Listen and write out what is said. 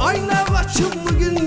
Ayna açım bugün